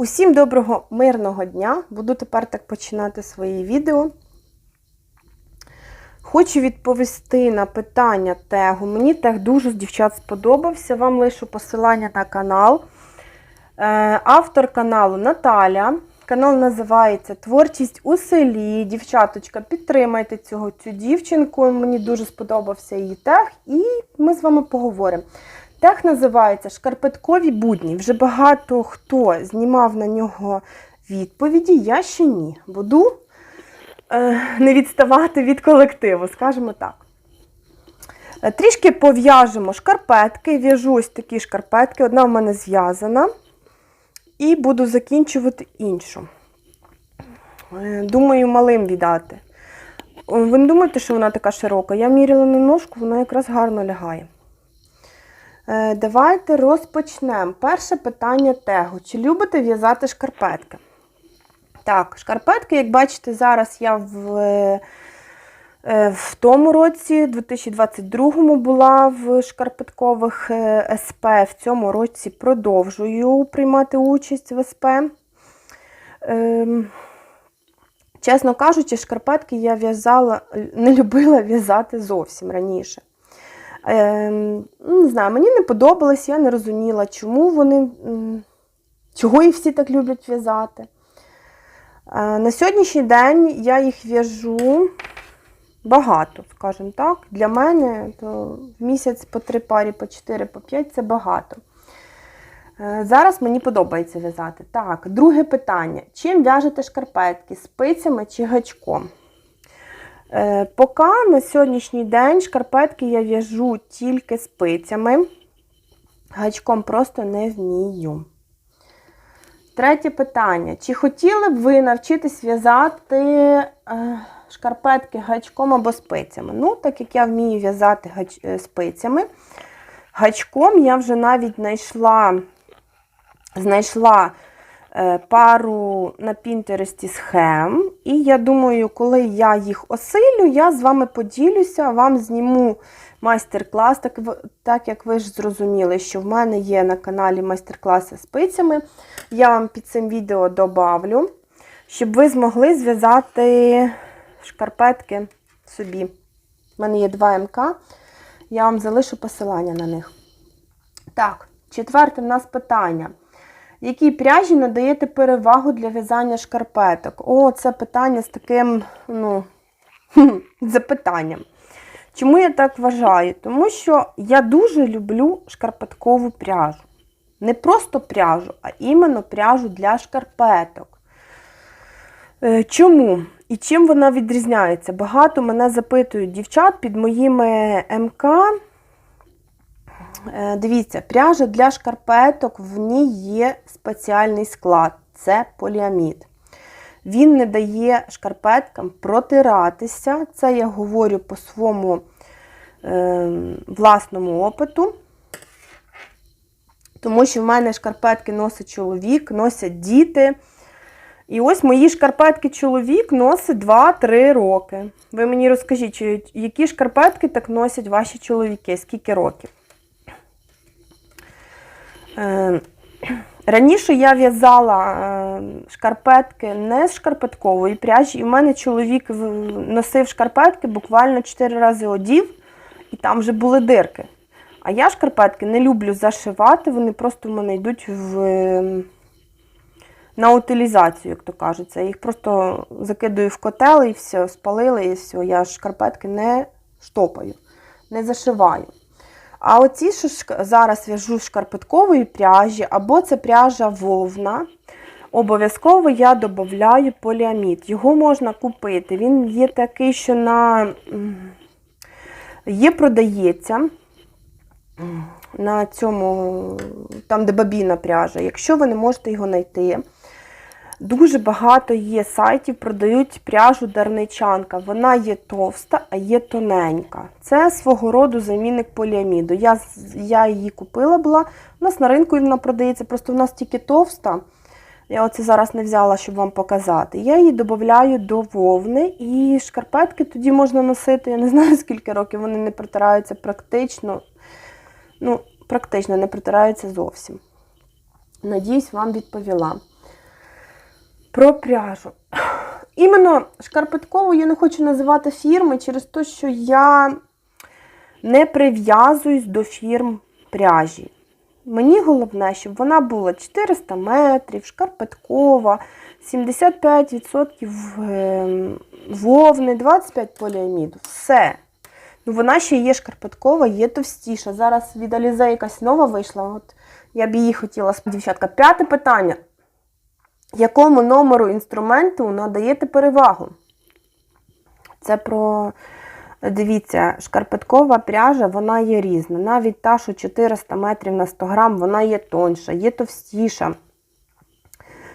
Усім доброго мирного дня! Буду тепер так починати свої відео. Хочу відповісти на питання тегу. Мені тег дуже з дівчат сподобався. Вам лишу посилання на канал. Е, Автор каналу Наталя. Канал називається Творчість у селі. Дівчаточка, підтримайте цього, цю дівчинку. Мені дуже сподобався її тег, і ми з вами поговоримо. Тех називається Шкарпеткові будні. Вже багато хто знімав на нього відповіді, я ще ні. Буду е, не відставати від колективу, скажімо так. Е, Трішки пов'яжемо шкарпетки, в'яжу ось такі шкарпетки. Одна в мене зв'язана. І буду закінчувати іншу. Е, Думаю, малим віддати. Ви не думаєте, що вона така широка? Я міряла на ножку, вона якраз гарно лягає. Е, Давайте розпочнемо. Перше питання тегу. Чи любите в'язати шкарпетки? Так, шкарпетки, як бачите, зараз я в, е, в тому році, 2022-му, була в шкарпеткових е, СП. В цьому році продовжую приймати участь в СП. Ем, Чесно кажучи, шкарпетки я в'язала, не любила в'язати зовсім раніше. Ем, не знаю, мені не подобалось, я не розуміла, чому вони, чого їх всі так люблять в'язати. Е, На сьогоднішній день я їх в'яжу багато, скажімо так. Для мене то в місяць по три парі, по 4, по 5 це багато. Е, Зараз мені подобається в'язати. Так, друге питання. Чим в'яжете шкарпетки? Спицями чи гачком? Е, Поки на сьогоднішній день шкарпетки я в'яжу тільки спицями. Гачком просто не вмію. Третє питання. Чи хотіли б ви навчитись в'язати е, шкарпетки гачком або спицями? Ну, так як я вмію в'язати гач... е, спицями, гачком я вже навіть знайшла, знайшла пару на Пінтересті схем. І я думаю, коли я їх осилю, я з вами поділюся, вам зніму майстер-клас, так, так як ви ж зрозуміли, що в мене є на каналі майстер-класи з спицями. Я вам під цим відео добавлю, щоб ви змогли зв'язати шкарпетки собі. У мене є 2 МК, я вам залишу посилання на них. Так, четверте в нас питання. Якій пряжі надаєте перевагу для в'язання шкарпеток? О, це питання з таким, ну, запитанням. Чому я так вважаю? Тому що я дуже люблю шкарпеткову пряжу. Не просто пряжу, а іменно пряжу для шкарпеток. Е, Чому? І чим вона відрізняється? Багато мене запитують дівчат під моїми МК. Е, Дивіться, пряжа для шкарпеток, в ній є спеціальний склад це поліамід. Він не дає шкарпеткам протиратися. Це я говорю по своєму е, власному опиту. Тому що в мене шкарпетки носить чоловік, носять діти. І ось мої шкарпетки чоловік носить 2-3 роки. Ви мені розкажіть, які шкарпетки так носять ваші чоловіки, скільки років? Е, Раніше я в'язала е, шкарпетки не з шкарпеткової пряжі, і в мене чоловік носив шкарпетки буквально 4 рази одів, і там вже були дирки. А я шкарпетки не люблю зашивати, вони просто в мене йдуть в, е, на утилізацію, як то кажеться. Я їх просто закидаю в котел і все, спалили, і все. Я шкарпетки не штопаю, не зашиваю. А оці, що зараз в'яжу з шкарпеткової пряжі, або це пряжа вовна. Обов'язково я додаю поліамід. Його можна купити. Він є такий, що на є продається на цьому, там, де бабіна пряжа. Якщо ви не можете його знайти, Дуже багато є сайтів, продають пряжу дарничанка. Вона є товста, а є тоненька. Це свого роду замінник поліаміду. Я, я її купила була. У нас на ринку вона продається, просто в нас тільки товста. Я оце зараз не взяла, щоб вам показати. Я її додаю до вовни, і шкарпетки тоді можна носити. Я не знаю, скільки років вони не протираються практично. Ну, практично не протираються зовсім. Надіюсь, вам відповіла. Про пряжу. Іменно шкарпеткову я не хочу називати фірми через те, що я не прив'язуюсь до фірм пряжі. Мені головне, щоб вона була 400 метрів, шкарпеткова, 75% ем, вовни, 25 поліаміду. Все. Ну, вона ще є шкарпеткова, є товстіша. Зараз від Алізе якась нова вийшла. От я б її хотіла, дівчатка. П'яте питання. Якому номеру інструменту надаєте перевагу? Це про, дивіться, шкарпеткова пряжа, вона є різна. Навіть та, що 400 метрів на 100 грам, вона є тонша, є товстіша.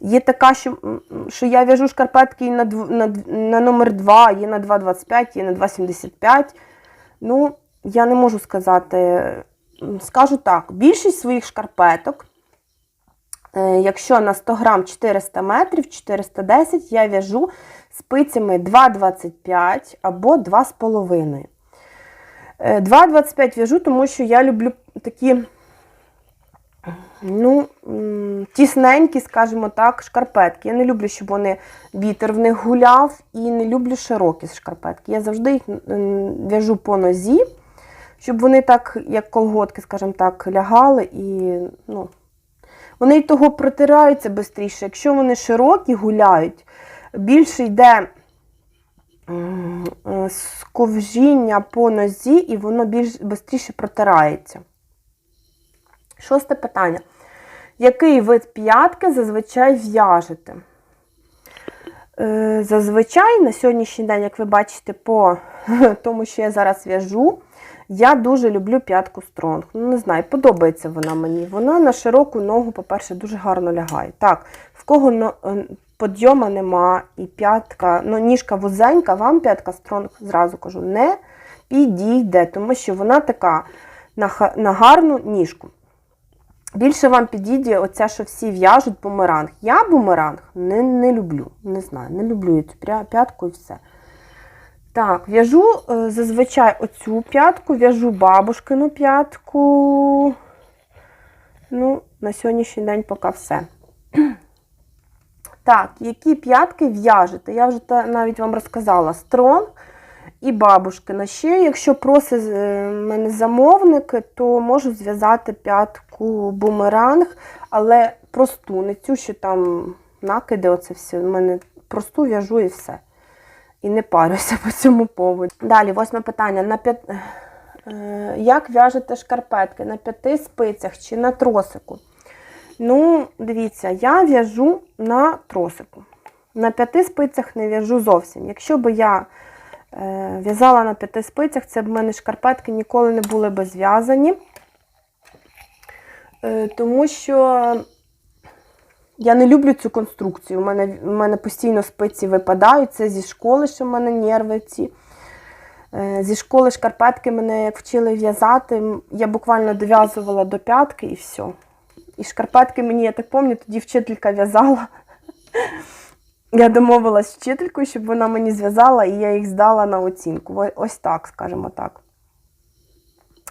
Є така, що, що я в'яжу шкарпетки на, на, на номер 2, є на 2,25, є на 2,75. Ну, я не можу сказати. Скажу так, більшість своїх шкарпеток, якщо на 100 грам 400 метрів, 410, я в'яжу спицями 2,25 або 2,5. Е, 2,25 в'яжу, тому що я люблю такі ну, тісненькі, скажімо так, шкарпетки. Я не люблю, щоб вони вітер в них гуляв, і не люблю широкі шкарпетки. Я завжди їх в'яжу по нозі, щоб вони так, як колготки, скажімо так, лягали і ну, вони того протираються швидше. Якщо вони широкі гуляють, більше йде е, сковжіння по нозі, і воно більш швидше протирається. Шосте питання. Який вид п'ятки зазвичай в'яжете? Е, Зазвичай на сьогоднішній день, як ви бачите, по тому, що я зараз в'яжу, я дуже люблю п'ятку стронг. Ну, не знаю, подобається вона мені. Вона на широку ногу, по-перше, дуже гарно лягає. Так, в кого е, подйома нема і п'ятка, ну, ніжка вузенька, вам п'ятка стронг, зразу кажу, не підійде, тому що вона така на гарну ніжку. Більше вам підійде оця, що всі в'яжуть бумеранг. Я бумеранг не, не люблю. Не знаю, не люблю цю п'ятку і все. Так, в'яжу е, зазвичай оцю п'ятку, в'яжу бабушкину п'ятку. Ну, на сьогоднішній день поки все. Так, які п'ятки в'яжете? Я вже навіть вам розказала. Стронг і бабушкина. Ще, якщо просить е, мене замовник, то можу зв'язати п'ятку бумеранг, але просту, не цю, що там накиди, оце все. У мене просту в'яжу і все. І не парюся по цьому поводу. Далі, восьме питання. На п'ят... е, Як в'яжете шкарпетки? На п'яти спицях чи на тросику? Ну, дивіться, я в'яжу на тросику. На п'яти спицях не в'яжу зовсім. Якщо б я в'язала на п'яти спицях, це в мене шкарпетки ніколи не були б зв'язані. Е, тому що я не люблю цю конструкцію. У мене, у мене постійно спиці випадають. Це зі школи, що в мене нерви ці. Е, Зі школи шкарпетки мене як вчили в'язати. Я буквально дов'язувала до п'ятки і все. І шкарпетки мені, я так пам'ятаю, тоді вчителька в'язала. Я домовилась з вчителькою, щоб вона мені зв'язала, і я їх здала на оцінку. Ось так, скажімо так.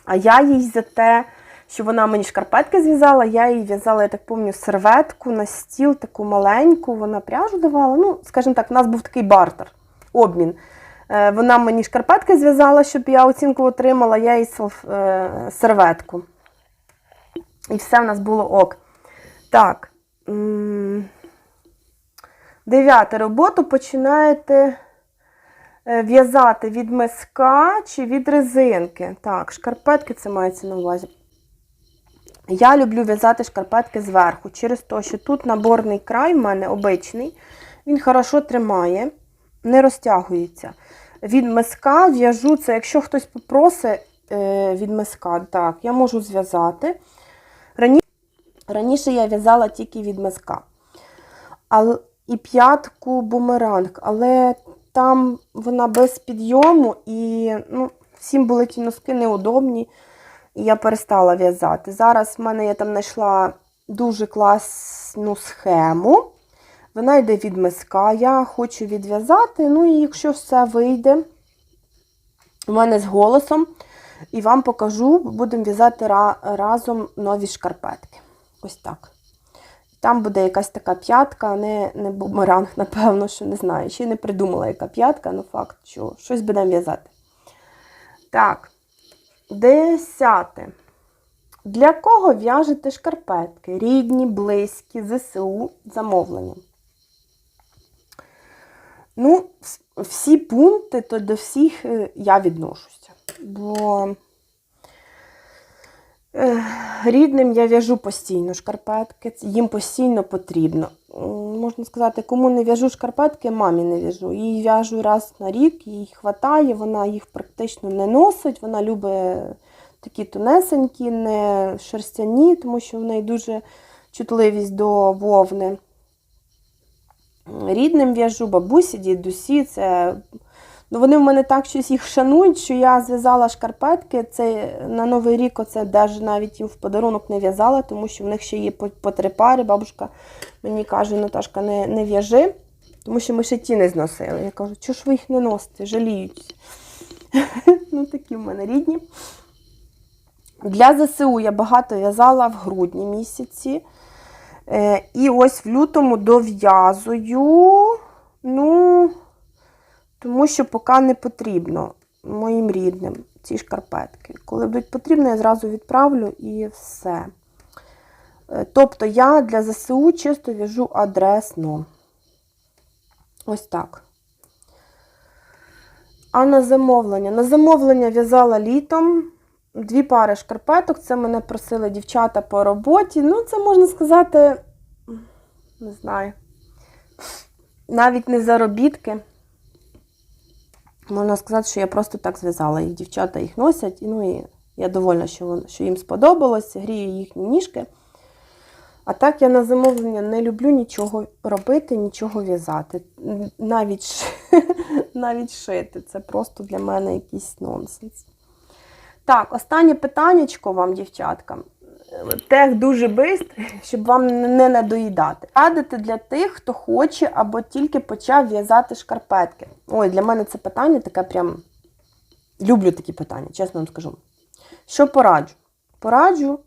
А я їй за те, що вона мені шкарпетки зв'язала, я їй в'язала, я так пам'ятаю, серветку на стіл, таку маленьку, вона пряжу давала. Ну, скажімо так, у нас був такий бартер, обмін. Е, Вона мені шкарпетки зв'язала, щоб я оцінку отримала, я їй е, серветку. І все в нас було ок. Так. Дев'яте. Роботу починаєте е, в'язати від миска чи від резинки. Так, шкарпетки це мається на увазі. Я люблю в'язати шкарпетки зверху, через те, що тут наборний край в мене обичний, він хорошо тримає, не розтягується. Від миска в'яжу це, якщо хтось попросить е, від миска, так, я можу зв'язати. Раніше я в'язала тільки від миска. І п'ятку бумеранг, але там вона без підйому і ну, всім були ті носки неудобні. І я перестала в'язати. Зараз в мене я там знайшла дуже класну схему. Вона йде від миска. Я хочу відв'язати. Ну і якщо все вийде, у мене з голосом, і вам покажу, будемо в'язати ра- разом нові шкарпетки. Ось так. Там буде якась така п'ятка, не, не бумеранг, напевно, що не знаю. Ще не придумала, яка п'ятка, але факт, що щось будемо в'язати. Так, десяте. Для кого в'яжете шкарпетки? Рідні, близькі, ЗСУ, замовлення. Ну, всі пункти, то до всіх е, я відношуся. Бо рідним я в'яжу постійно шкарпетки, їм постійно потрібно. Можна сказати, кому не в'яжу шкарпетки, мамі не в'яжу. Їй в'яжу раз на рік, їй хватає, вона їх практично не носить, вона любить такі тонесенькі, не шерстяні, тому що в неї дуже чутливість до вовни. Рідним в'яжу, бабусі, дідусі, це. Ну, вони в мене так щось їх шанують, що я зв'язала шкарпетки. Це на Новий рік оце навіть навіть їм в подарунок не в'язала, тому що в них ще є по, по три пари. Бабушка мені каже, Наташка, не, не в'яжи, тому що ми ще ті не зносили. Я кажу, чого ж ви їх не носите? Жаліють. ну, такі в мене рідні. Для ЗСУ я багато в'язала в грудні місяці. Е, І ось в лютому дов'язую. Ну, тому що поки не потрібно моїм рідним ці шкарпетки. Коли будуть потрібні, я зразу відправлю і все. Е, Тобто я для ЗСУ чисто в'яжу адресно. Ось так. А на замовлення? На замовлення в'язала літом. Дві пари шкарпеток. Це мене просили дівчата по роботі. Ну, це можна сказати, не знаю, навіть не заробітки. Можна сказати, що я просто так зв'язала їх. Дівчата їх носять, ну і я довольна, що, що їм сподобалось, грію їхні ніжки. А так я на замовлення не люблю нічого робити, нічого в'язати. Навіть, навіть шити. Це просто для мене якийсь нонсенс. Так, останнє питаннячко вам, дівчаткам. Тех дуже швидко, щоб вам не надоїдати. Радити для тих, хто хоче або тільки почав в'язати шкарпетки. Ой, для мене це питання таке прям. Люблю такі питання, чесно вам скажу. Що пораджу? Пораджу.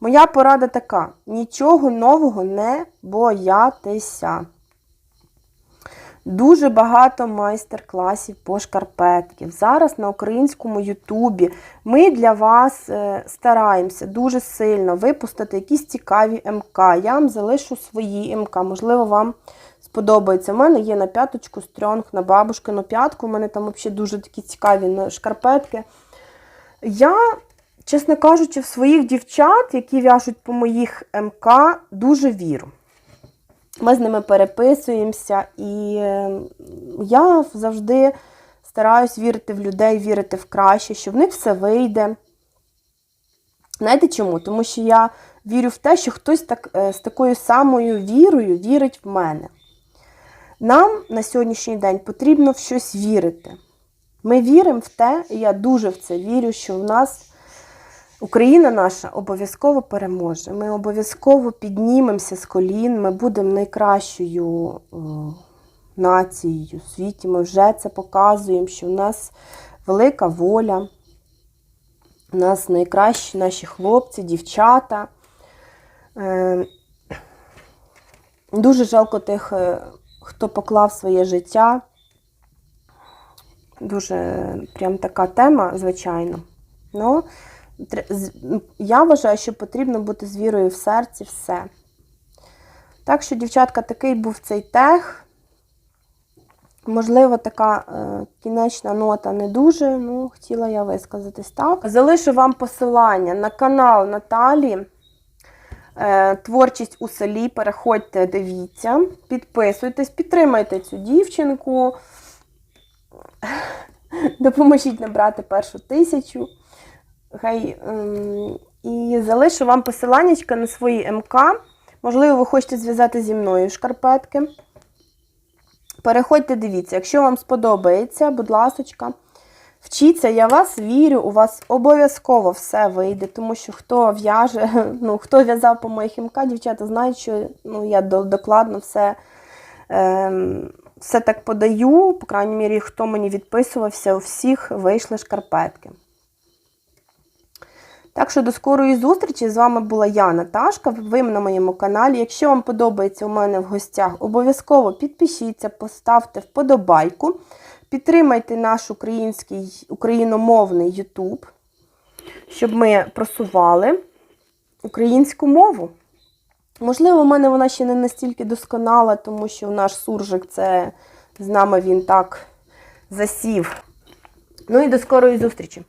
Моя порада така: нічого нового не боятися. Дуже багато майстер-класів по шкарпетків. Зараз на українському Ютубі ми для вас е, стараємося дуже сильно випустити якісь цікаві МК. Я вам залишу свої МК. Можливо, вам сподобається. У мене є на п'яточку стрьонг, на бабушкину п'ятку. У мене там взагалі дуже такі цікаві ну, шкарпетки. Я, чесно кажучи, в своїх дівчат, які в'яжуть по моїх МК, дуже вірю. Ми з ними переписуємося, і е, я завжди стараюсь вірити в людей, вірити в краще, що в них все вийде. Знаєте чому? Тому що я вірю в те, що хтось так, е, з такою самою вірою вірить в мене. Нам на сьогоднішній день потрібно в щось вірити. Ми віримо в те, і я дуже в це вірю, що в нас Україна наша обов'язково переможе. Ми обов'язково піднімемося з колін, ми будемо найкращою е, нацією у світі. Ми вже це показуємо, що в нас велика воля, у нас найкращі наші хлопці, дівчата. Е, Дуже жалко тих, е, хто поклав своє життя. Дуже прям така тема, звичайно. Ну, з- м, я вважаю, що потрібно бути з вірою в серці все. Так що, дівчатка, такий був цей тех. Можливо, така е, кінечна нота не дуже, ну, хотіла я висказатись так. Залишу вам посилання на канал Наталі. Е, Творчість у селі. Переходьте, дивіться, підписуйтесь, підтримайте цю дівчинку. Допоможіть набрати першу тисячу. Хай, ем, і залишу вам посиланнячка на свої МК. Можливо, ви хочете зв'язати зі мною шкарпетки. Переходьте, дивіться, якщо вам сподобається, будь ласочка, вчіться, я вас вірю, у вас обов'язково все вийде, тому що хто в'яже, ну, хто в'язав по моїх МК, дівчата знають, що ну, я докладно все, ем, все так подаю, по крайній мірі, хто мені відписувався, у всіх вийшли шкарпетки. Так що до скорої зустрічі. З вами була я, Наташка. Ви на моєму каналі. Якщо вам подобається у мене в гостях, обов'язково підпишіться, поставте вподобайку. Підтримайте наш український україномовний YouTube, щоб ми просували українську мову. Можливо, в мене вона ще не настільки досконала, тому що наш суржик це з нами він так засів. Ну і до скорої зустрічі!